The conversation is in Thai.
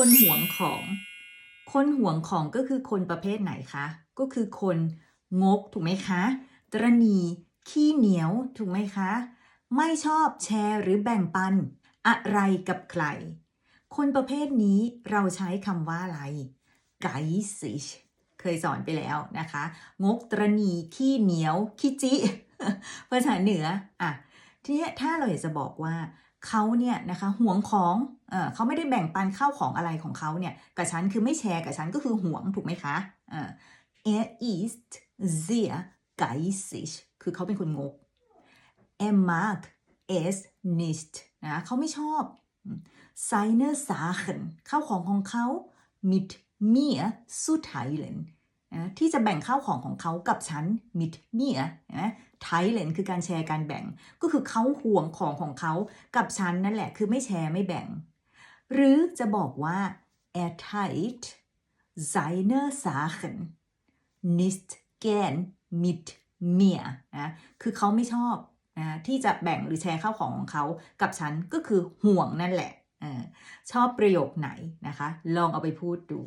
คนหวงของ คนหวงของก็คือคนประเภทไหนคะ ก็คือคนงกถูกไหมคะ ตรณีขี้เหนียวถูกไหมคะ ไม่ชอบแชร์หรือแบ่งปัน อะไรกับใคร คนประเภทนี้เราใช้คำว่าอะไร geizig เคยสอนไปแล้วนะคะ งกตรณีขี้เหนียวขี้จิภาษาเหนืออะทีนี้ถ้าเราอยากจะบอกว่า เขาเนี่ยนะคะห่วงของเออเขาไม่ได้แบ่งปันข้าวของอะไรของเขาเนี่ยกับฉันคือไม่แชร์กับฉันก็คือห่วงถูกไหมคะเออ er ist sehr geizig คือเขาเป็นคนงก er mag es nicht นะเขาไม่ชอบ seine Sachen ข้าวของของเขา mit mir zu teilen นะที่จะแบ่งข้าวของของเขากับฉัน mit mir นะ teilen คือการแชร์การแบ่ง ก็คือเขาห่วงของของเขากับฉันนั่นแหละ คือไม่แชร์ไม่แบ่ง หรือจะบอกว่า er teilt seine Sachen nicht gern mit mir นะคือเขาไม่ชอบนะที่จะแบ่งหรือแชร์ข้าวของของเขากับฉันก็คือห่วงนั่นแหละชอบประโยคไหนนะคะ ลองเอาไปพูดดู